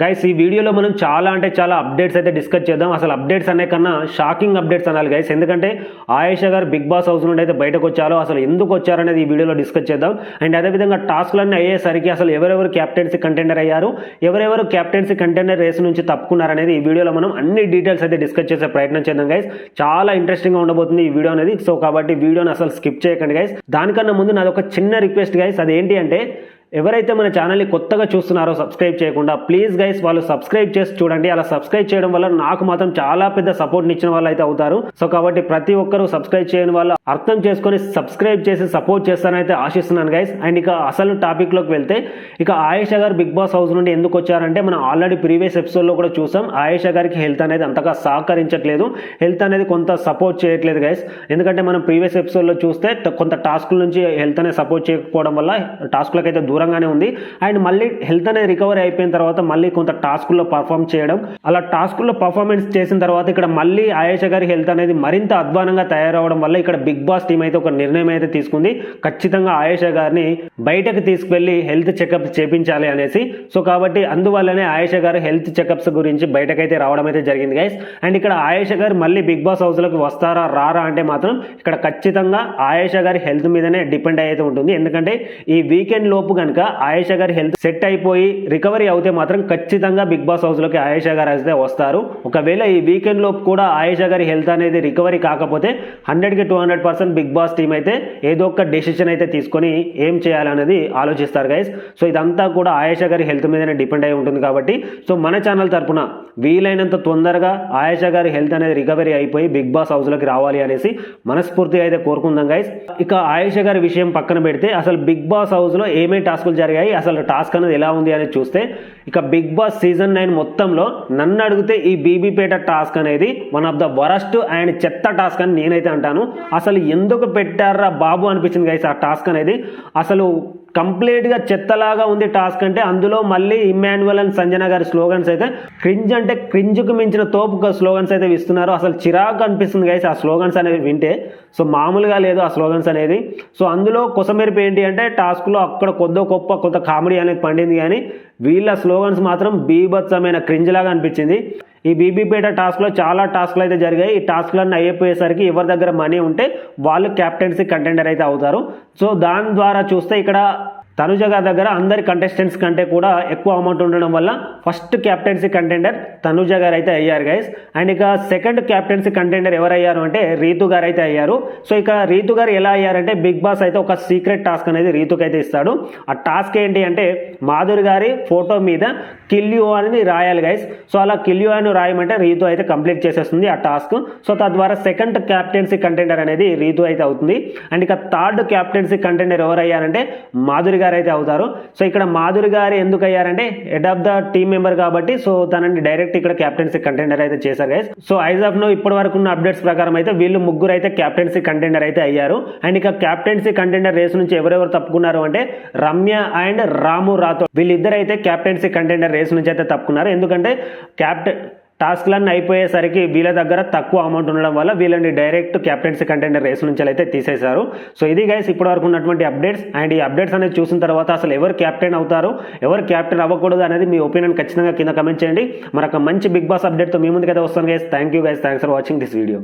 Guys ఈ వీడియోలో మనం చాలా అంటే చాలా అప్డేట్స్ అయితే డిస్కస్ చేద్దాం. అసలు అప్డేట్స్ అనే కన్నా షాకింగ్ అప్డేట్స్ అనాలి గైస్ ఎందుకంటే ఆయేషా గారు బిగ్ బాస్ హౌస్ నుండి అయితే బయటకు వచ్చారో. అసలు ఎందుకు వచ్చారనేది ఈ వీడియోలో డిస్కస్ చేద్దాం. అండ్ అదేవిధంగా టాస్క్లన్నీ అయ్యేసరికి అసలు ఎవరెవరు క్యాప్టెన్సీ కంటెండర్ అయ్యారు? ఎవరెవరు క్యాప్టెన్సీ కంటెండర్ రేస్ నుంచి తప్పుకున్నారనేది ఈ వీడియోలో మనం అన్ని డీటెయిల్స్ అయితే డిస్కస్ చేసే ప్రయత్నం చేద్దాం గైస్ చాలా ఇంట్రెస్టింగ్గా ఉండబోతుంది ఈ వీడియో అనేది. సో కాబట్టి వీడియోని అసలు స్కిప్ చేయకండి గైస్ దానికన్నా ముందు నాది ఒక చిన్న రిక్వెస్ట్ గైస్ అదేంటి అంటే ఎవరైతే మన ఛానల్ని కొత్తగా చూస్తున్నారో సబ్స్క్రైబ్ చేయకుండా ప్లీజ్ గైస్ వాళ్ళు సబ్స్క్రైబ్ చేసి చూడండి. అలా సబ్స్క్రైబ్ చేయడం వల్ల నాకు మాత్రం చాలా పెద్ద సపోర్ట్ ఇచ్చిన వాళ్ళు అయితే అవుతారు. సో కాబట్టి ప్రతి ఒక్కరూ సబ్స్క్రైబ్ చేయని వాళ్ళు అర్థం చేసుకొని సబ్స్క్రైబ్ చేసి సపోర్ట్ చేస్తానైతే ఆశిస్తున్నాను గైస్ అండ్ ఇక అసలు టాపిక్లోకి వెళ్తే ఇక ఆయేషా గారు బిగ్ బాస్ హౌస్ నుండి ఎందుకు వచ్చారంటే మనం ఆల్రెడీ ప్రీవియస్ ఎపిసోడ్లో కూడా చూసాం. ఆయేషా గారికి హెల్త్ అనేది అంతగా సహకరించట్లేదు. హెల్త్ అనేది కొంత సపోర్ట్ చేయట్లేదు గైస్ ఎందుకంటే మనం ప్రీవియస్ ఎపిసోడ్లో చూస్తే కొంత టాస్క్ నుంచి హెల్త్ అనేది సపోర్ట్ చేయకపోవడం వల్ల టాస్క్లకు దూరం దూరంగానే ఉంది. అండ్ మళ్ళీ హెల్త్ అనేది రికవరీ అయిపోయిన తర్వాత మళ్ళీ కొంత టాస్కుల్లో పర్ఫామ్ చేయడం. అలా టాస్కుల్లో పర్ఫార్మెన్స్ చేసిన తర్వాత ఇక్కడ మళ్ళీ ఆయేష గారి హెల్త్ అనేది మరింత అధ్వానంగా తయారవడం వల్ల ఇక్కడ బిగ్ బాస్ టీం అయితే ఒక నిర్ణయం అయితే తీసుకుంది. ఖచ్చితంగా ఆయేష గారిని బయటకు తీసుకువెళ్ళి హెల్త్ చెకప్ చేపించాలి అనేసి. సో కాబట్టి అందువల్లనే ఆయేష గారు హెల్త్ చెకప్స్ గురించి బయటకైతే రావడం అయితే జరిగింది గైస్ అండ్ ఇక్కడ ఆయేష గారు మళ్ళీ బిగ్ బాస్ హౌస్లోకి వస్తారా రారా అంటే మాత్రం ఇక్కడ ఖచ్చితంగా ఆయేష గారి హెల్త్ మీదనే డిపెండ్ అయితే ఉంటుంది. ఎందుకంటే ఈ వీకెండ్ లోపు కనుక ఆయేషా గారి హెల్త్ సెట్ అయిపోయి రికవరీ అవుతే మాత్రం ఖచ్చితంగా బిగ్ బాస్ హౌస్లోకి ఆయేషా గారు అయితే వస్తారు. ఒకవేళ ఈ వీకెండ్ లోపు కూడా ఆయేషా గారి హెల్త్ అనేది రికవరీ కాకపోతే హండ్రెడ్కి two hundred percent Big Boss team అయితే ఏదో ఒక డెసిషన్ అయితే తీసుకొని ఏం చేయాలనేది ఆలోచిస్తారు గైస్ సో ఇదంతా కూడా ఆయేషా గారి హెల్త్ మీదనే డిపెండ్ అయి ఉంటుంది కాబట్టి సో మన ఛానల్ తరపున వీలైనంత తొందరగా ఆయేషా గారి హెల్త్ అనేది రికవరీ అయిపోయి బిగ్ బాస్ హౌస్లోకి రావాలి అనేసి మనస్ఫూర్తిగా అయితే కోరుకుందాం గైస్ ఇక ఆయేషా గారి విషయం పక్కన పెడితే అసలు బిగ్ బాస్ హౌస్లో ఏమేమి టాస్కులు జరిగాయి. అసలు టాస్క్ అనేది ఎలా ఉంది అనేది చూస్తే ఇక బిగ్ బాస్ సీజన్ నైన్ మొత్తంలో నన్ను అడిగితే ఈ బీబీపేట టాస్క్ అనేది one of the worst and చెత్త టాస్క్ అని నేనైతే అంటాను. అసలు ఎందుకు పెట్టారా బాబు అనిపించింది గైస్ ఆ టాస్క్ అనేది. అసలు కంప్లీట్గా చెత్తలాగా ఉంది టాస్క్ అంటే అందులో మళ్ళీ ఇమ్మాన్యువల్ అండ్ సంజన గారి స్లోగన్స్ అయితే క్రింజ్ అంటే క్రింజ్కు మించిన తోపు స్లోగన్స్ అయితే ఇస్తున్నారు. అసలు చిరాకు అనిపిస్తుంది గైస్ ఆ స్లోగన్స్ అనేవి వింటే. సో మామూలుగా లేదు ఆ స్లోగన్స్ అనేది. సో అందులో కొసమెరుపు ఏంటి అంటే టాస్క్లో అక్కడ కొద్దో గొప్ప కొంత కామెడీ అనేది పండింది కానీ వీళ్ళ స్లోగన్స్ మాత్రం బీభత్సమైన క్రింజ్ లాగా అనిపించింది. ఈ బీబీపేట టాస్క్లో చాలా టాస్క్లు అయితే జరిగాయి. ఈ టాస్క్లన్నీ అయిపోయేసరికి ఎవరి దగ్గర మనీ ఉంటే వాళ్ళు క్యాప్టెన్సీ కంటెండర్ అయితే అవుతారు. సో దాని ద్వారా చూస్తే ఇక్కడ తనుజ గారి దగ్గర అందరి కంటెస్టెంట్స్ కంటే కూడా ఎక్కువ అమౌంట్ ఉండడం వల్ల ఫస్ట్ క్యాప్టెన్సీ కంటెండర్ తనుజ గారు అయితే అయ్యారు గైస్ అండ్ ఇక సెకండ్ క్యాప్టెన్సీ కంటెండర్ ఎవరయ్యారు అంటే రీతు గారు అయితే అయ్యారు. సో ఇక రీతు గారు ఎలా అయ్యారంటే బిగ్ బాస్ అయితే ఒక సీక్రెట్ టాస్క్ అనేది రీతుకి అయితే ఇస్తాడు. ఆ టాస్క్ ఏంటి అంటే మాధురి గారి ఫోటో మీద కిల్యూ అని రాయాలి గైస్ సో అలా కిల్యూ అని రాయమంటే రీతు అయితే కంప్లీట్ చేసేస్తుంది ఆ టాస్క్ సో తద్వారా సెకండ్ క్యాప్టెన్సీ కంటెండర్ అనేది రీతు అయితే అవుతుంది. అండ్ ఇక థర్డ్ క్యాప్టెన్సీ కంటెండర్ ఎవరయ్యారంటే మాధురి గారు అయితే అవుతారు. సో ఇక్కడ మాధురి గారు ఎందుకు అయ్యారంటే head of the team member కాబట్టి సో తనని డైరెక్ట్ ఇక్కడ క్యాప్టెన్సీ కంటెండర్ అయితే చేశారు guys so as of now ఇప్పటి వరకు ఉన్న అప్డేట్స్ ప్రకారం అయితే వీళ్ళు ముగ్గురు అయితే క్యాప్టెన్సీ కంటెండర్ అయితే అయ్యారు. అండ్ ఇక క్యాప్టెన్సీ కంటెండర్ రేస్ నుంచి ఎవరెవరు తప్పుకున్నారు అంటే రమ్య అండ్ రాము రాథోడ్. వీళ్ళిద్దరైతే క్యాప్టెన్సీ కంటెండర్ రేస్ నుంచి అయితే తప్పుకున్నారు. ఎందుకంటే క్యాప్టెన్ టాస్క్లన్నీ అయిపోయేసరికి వీళ్ళ దగ్గర తక్కువ అమౌంట్ ఉండడం వల్ల వీళ్ళని డైరెక్ట్ క్యాప్టెన్సీ కంటెండర్ రేస్ నుంచి అయితే తీసేశారు. సో ఇది గైస్ ఇప్పటి వరకు ఉన్నటువంటి అప్డేట్స్ అండ్ ఈ అప్డేట్స్ అనేది చూసిన తర్వాత అసలు ఎవరు క్యాప్టెన్ అవుతారు ఎవరు క్యాప్టెన్ అవ్వకూడదు అనేది మీ ఒపీనియన్ ఖచ్చితంగా కింద కమెంట్ చేయండి. మరొక మంచి బిగ్ బాస్ అప్డేట్తో మీ ముందుకైతే వస్తాను guys thank you guys thanks for watching this video